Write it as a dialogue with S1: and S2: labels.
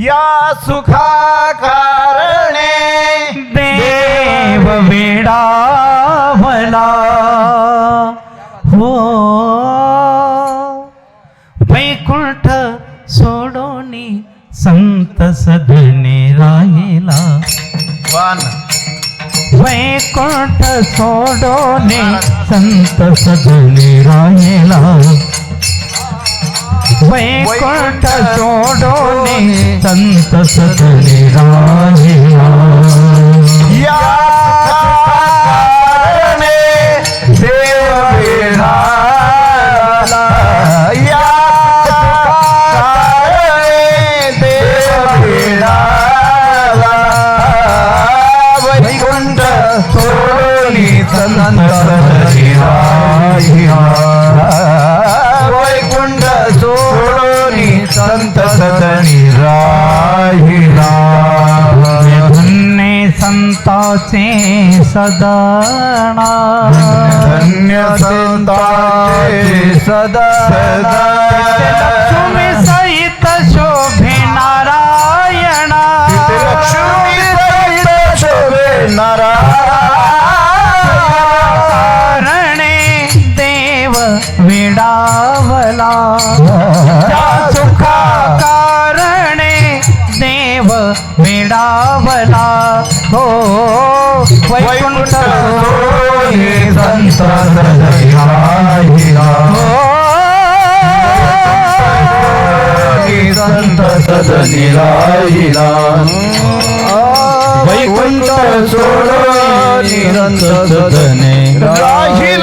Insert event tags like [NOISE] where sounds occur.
S1: या सुखा कारणे
S2: देव वेडावला. हो. वैकुंठ सोडोनी संत सदने राहिला.
S1: वान.
S2: वैकुंठ सोडोने संत सदने राहिला. वैकुंठ सोडोने संत सदने
S1: संत सदनिराहिला
S2: धन्य संताचे सदना।
S1: धन्य संताचे सदा।
S2: लक्ष्मी सहित शोभे नारायणा।
S1: लक्ष्मी सहित शोभे
S2: कारणे देव विडावला। [LAUGHS] देव विडावला हो वैकुंठ
S1: संत संत सदनिराहिला वैकुंठ सोडोनी संत सदने राहिला